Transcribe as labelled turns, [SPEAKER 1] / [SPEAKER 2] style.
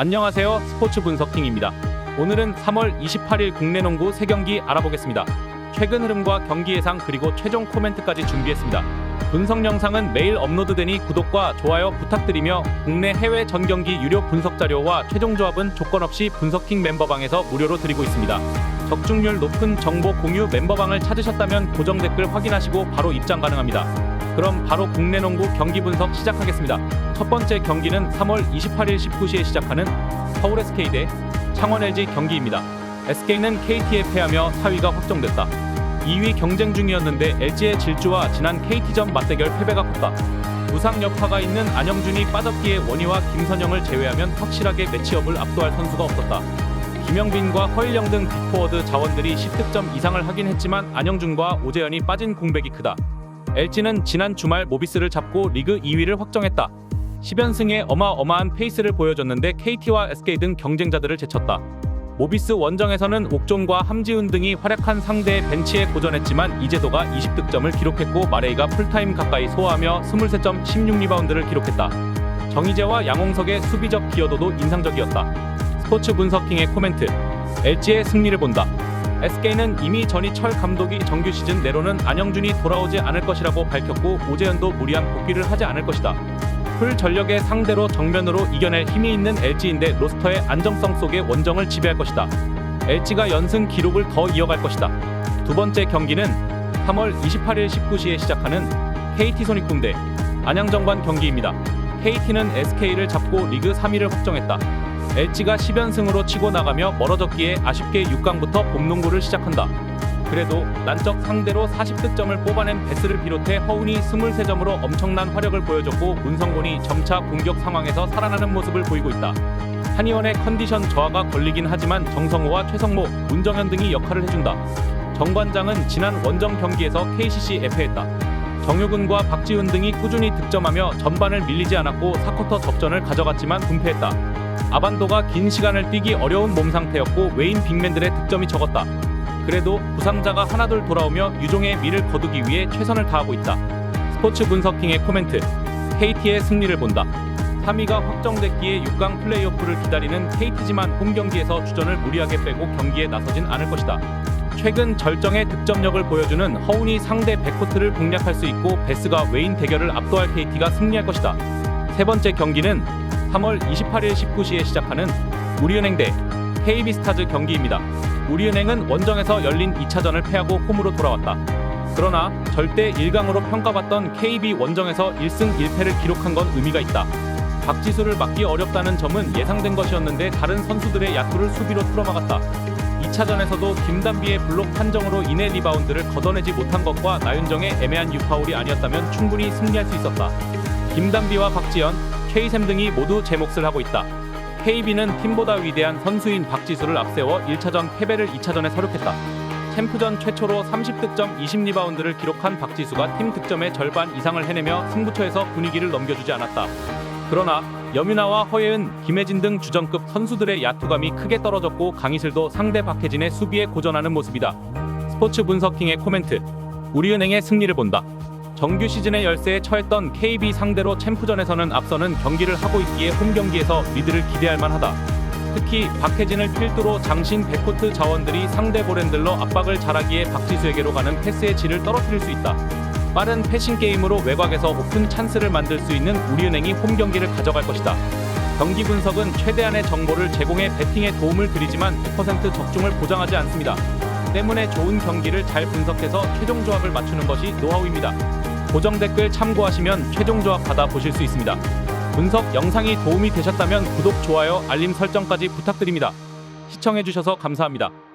[SPEAKER 1] 안녕하세요. 스포츠 분석킹입니다. 오늘은 3월 28일 국내 농구 3경기 알아보겠습니다. 최근 흐름과 경기 예상 그리고 최종 코멘트까지 준비했습니다. 분석 영상은 매일 업로드되니 구독과 좋아요 부탁드리며 국내 해외 전 경기 유료 분석 자료와 최종 조합은 조건 없이 분석킹 멤버방에서 무료로 드리고 있습니다. 적중률 높은 정보 공유 멤버방을 찾으셨다면 고정 댓글 확인하시고 바로 입장 가능합니다. 그럼 바로 국내 농구 경기 분석 시작하겠습니다. 첫 번째 경기는 3월 28일 19시에 시작하는 서울 SK 대 창원 LG 경기입니다. SK는 KT에 패하며 4위가 확정됐다. 2위 경쟁 중이었는데 LG의 질주와 지난 KT전 맞대결 패배가 컸다. 부상 여파가 있는 안영준이 빠졌기에 원희와 김선영을 제외하면 확실하게 매치업을 압도할 선수가 없었다. 김영빈과 허일영 등 빅포워드 자원들이 10득점 이상을 하긴 했지만 안영준과 오재현이 빠진 공백이 크다. LG는 지난 주말 모비스를 잡고 리그 2위를 확정했다. 10연승에 어마어마한 페이스를 보여줬는데 KT와 SK 등 경쟁자들을 제쳤다. 모비스 원정에서는 옥종과 함지훈 등이 활약한 상대의 벤치에 고전했지만 이재도가 20득점을 기록했고 마레이가 풀타임 가까이 소화하며 23점 16리바운드를 기록했다. 정희재와 양홍석의 수비적 기여도도 인상적이었다. 스포츠 분석킹의 코멘트 LG의 승리를 본다. SK는 이미 전희철 감독이 정규 시즌 내로는 안영준이 돌아오지 않을 것이라고 밝혔고 오재현도 무리한 복귀를 하지 않을 것이다. 풀 전력의 상대로 정면으로 이겨낼 힘이 있는 LG인데 로스터의 안정성 속에 원정을 지배할 것이다. LG가 연승 기록을 더 이어갈 것이다. 두 번째 경기는 3월 28일 19시에 시작하는 KT 손익군 대 안양정관 경기입니다. KT는 SK를 잡고 리그 3위를 확정했다. LG가 10연승으로 치고 나가며 멀어졌기에 아쉽게 6강부터 봄농구를 시작한다. 그래도 난적 상대로 40득점을 뽑아낸 베스를 비롯해 허운이 23점으로 엄청난 화력을 보여줬고 문성곤이 점차 공격 상황에서 살아나는 모습을 보이고 있다. 한의원의 컨디션 저하가 걸리긴 하지만 정성호와 최성모, 문정현 등이 역할을 해준다. 정관장은 지난 원정 경기에서 KCC에 패했다. 정효근과 박지훈 등이 꾸준히 득점하며 전반을 밀리지 않았고 4쿼터 접전을 가져갔지만 분패했다. 아반도가 긴 시간을 뛰기 어려운 몸 상태였고 외인 빅맨들의 득점이 적었다. 그래도 부상자가 하나둘 돌아오며 유종의 미를 거두기 위해 최선을 다하고 있다. 스포츠 분석킹의 코멘트 KT의 승리를 본다. 3위가 확정됐기에 6강 플레이오프를 기다리는 KT지만 홈 경기에서 주전을 무리하게 빼고 경기에 나서진 않을 것이다. 최근 절정의 득점력을 보여주는 허운이 상대 백코트를 공략할 수 있고 베스가 외인 대결을 압도할 KT가 승리할 것이다. 세 번째 경기는 3월 28일 19시에 시작하는 우리은행 대 KB스타즈 경기입니다. 우리은행은 원정에서 열린 2차전을 패하고 홈으로 돌아왔다. 그러나 절대 1강으로 평가받던 KB 원정에서 1승 1패를 기록한 건 의미가 있다. 박지수를 막기 어렵다는 점은 예상된 것이었는데 다른 선수들의 야투를 수비로 틀어막았다. 2차전에서도 김단비의 블록 판정으로 인해 리바운드를 걷어내지 못한 것과 나윤정의 애매한 유파울이 아니었다면 충분히 승리할 수 있었다. 김단비와 박지현, K샘 등이 모두 제 몫을 하고 있다. KB는 팀보다 위대한 선수인 박지수를 앞세워 1차전 패배를 2차전에 서력했다. 챔프전 최초로 30득점 20리바운드를 기록한 박지수가 팀 득점의 절반 이상을 해내며 승부처에서 분위기를 넘겨주지 않았다. 그러나 여민아와 허예은, 김혜진 등 주전급 선수들의 야투감이 크게 떨어졌고 강희슬도 상대 박혜진의 수비에 고전하는 모습이다. 스포츠 분석킹의 코멘트 우리은행의 승리를 본다. 정규 시즌의 열세에 처했던 KB 상대로 챔프전에서는 앞서는 경기를 하고 있기에 홈 경기에서 리드를 기대할 만하다. 특히 박혜진을 필두로 장신 백코트 자원들이 상대 볼핸들러 압박을 잘하기에 박지수에게로 가는 패스의 질을 떨어뜨릴 수 있다. 빠른 패싱 게임으로 외곽에서 오픈 찬스를 만들 수 있는 우리은행이 홈 경기를 가져갈 것이다. 경기 분석은 최대한의 정보를 제공해 배팅에 도움을 드리지만 100% 적중을 보장하지 않습니다. 때문에 좋은 경기를 잘 분석해서 최종 조합을 맞추는 것이 노하우입니다. 고정 댓글 참고하시면 최종 조합 받아 보실 수 있습니다. 분석 영상이 도움이 되셨다면 구독, 좋아요, 알림 설정까지 부탁드립니다. 시청해주셔서 감사합니다.